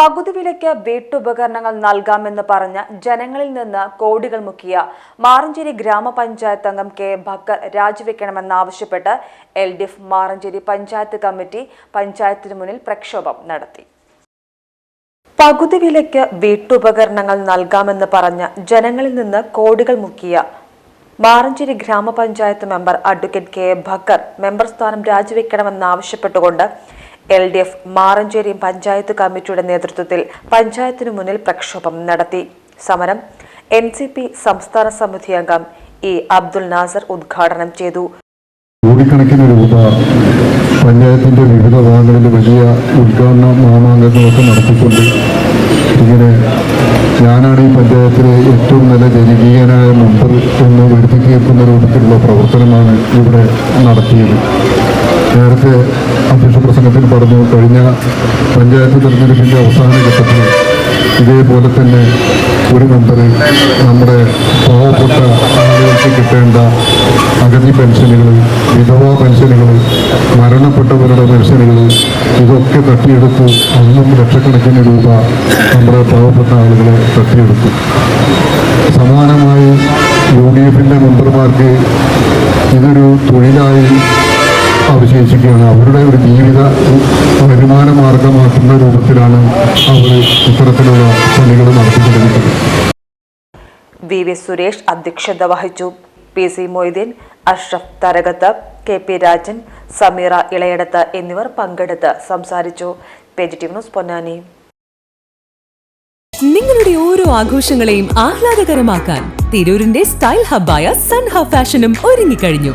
പകുതി വിലയ്ക്ക് വീട്ടുപകരണങ്ങൾ നൽകാമെന്ന് പറഞ്ഞ ജനങ്ങളിൽ നിന്ന് കോടികൾ മുക്കിയ മാറഞ്ചേരി ഗ്രാമപഞ്ചായത്ത് അംഗം K Bakkar രാജിവെക്കണമെന്നാവശ്യപ്പെട്ട് L D F Maranchery panchayat committee പഞ്ചായത്തിന് മുന്നിൽ പ്രക്ഷോഭം നടത്തി. പകുതി വിലയ്ക്ക് വീട്ടുപകരണങ്ങൾ നൽകാമെന്ന് പറഞ്ഞ ജനങ്ങളിൽ നിന്ന് കോടികൾ മുക്കിയ മാറഞ്ചേരി ഗ്രാമപഞ്ചായത്ത് member advocate K Bakkar member സ്ഥാനം രാജിവെക്കണമെന്നാവശ്യപ്പെട്ടുകൊണ്ട് L D F Maranchery panchayat കമ്മിറ്റിയുടെ നേതൃത്വത്തിൽ പഞ്ചായത്തിനു മുന്നിൽ പ്രക്ഷോഭം നടത്തി. സമരം എൻ സി പി സംസ്ഥാന സമിതി അംഗം ഇ അബ്ദുൽ നാസർ ഉദ്ഘാടനം ചെയ്തു. കോടിക്കണക്കിന് രൂപ പഞ്ചായത്തിന്റെ വിവിധ ഭാഗങ്ങളിൽ വലിയ ഉദ്ഘാടന മാമാങ്കങ്ങളൊക്കെ നടത്തിക്കൊണ്ട് ഇങ്ങനെ ഞാനാണ് ഈ പഞ്ചായത്തിലെ ഏറ്റവും നല്ല ജനകീയനായ മെമ്പർ എന്ന് വരുത്തി രൂപത്തിലുള്ള പ്രവർത്തനമാണ് ഇവിടെ നടത്തിയത്. നേരത്തെ അധ്യക്ഷ പ്രസംഗത്തിൽ പറഞ്ഞു കഴിഞ്ഞ പഞ്ചായത്ത് തെരഞ്ഞെടുപ്പിന്റെ അവസാന ഘട്ടത്തിൽ ഇതേപോലെ തന്നെ ഒരു മെമ്പർ നമ്മുടെ പാവപ്പെട്ട ആളുകൾക്ക് കിട്ടേണ്ട അഗതി പെൻഷനുകൾ വിധവാ പെൻഷനുകൾ മരണപ്പെട്ടവരുടെ പെൻഷനുകൾ ഇതൊക്കെ തട്ടിയെടുത്ത് അന്നും ലക്ഷക്കണക്കിന് രൂപ നമ്മുടെ പാവപ്പെട്ട ആളുകളെ തട്ടിയെടുത്തു. സമാനമായി യു ഡി എഫിന്റെ മെമ്പർമാർക്ക് ഇതൊരു തൊഴിലായി അവശേഷിക്കുകയാണ് അവരുടെ ഒരു ജീവിത വരുമാന മാർഗമാക്കുന്ന രൂപത്തിലാണ് അവർ ഇത്തരത്തിലുള്ള പണികൾ നടത്തിക്കൊണ്ടിരിക്കുന്നത്. വി വി സുരേഷ് അധ്യക്ഷത വഹിച്ചു. P C Moideen Ashraf Tharakath K P Rajan Sameera Elayadath എന്നിവർ പങ്കെടുത്ത് സംസാരിച്ചു. Positive news Ponnani. നിങ്ങളുടെ ഓരോ ആഘോഷങ്ങളെയും ആഹ്ലാദകരമാക്കാൻ തിരൂരിന്റെ സ്റ്റൈൽ ഹബ്ബായ സൺ ഹബ് ഫാഷനും ഒരുങ്ങിക്കഴിഞ്ഞു.